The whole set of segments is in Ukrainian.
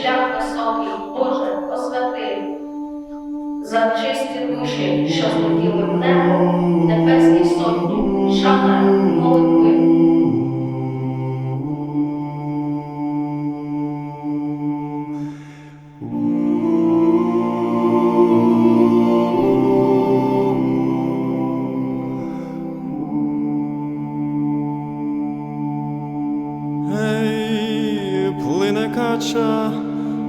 шлях високий, Боже, освяти. За чисті душі, що злетіли в небо, небесні сотні, шана молитви. Кача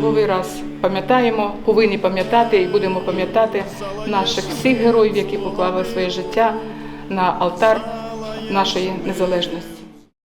черговий раз пам'ятаємо, повинні пам'ятати і будемо пам'ятати наших всіх героїв, які поклали своє життя на алтар нашої незалежності.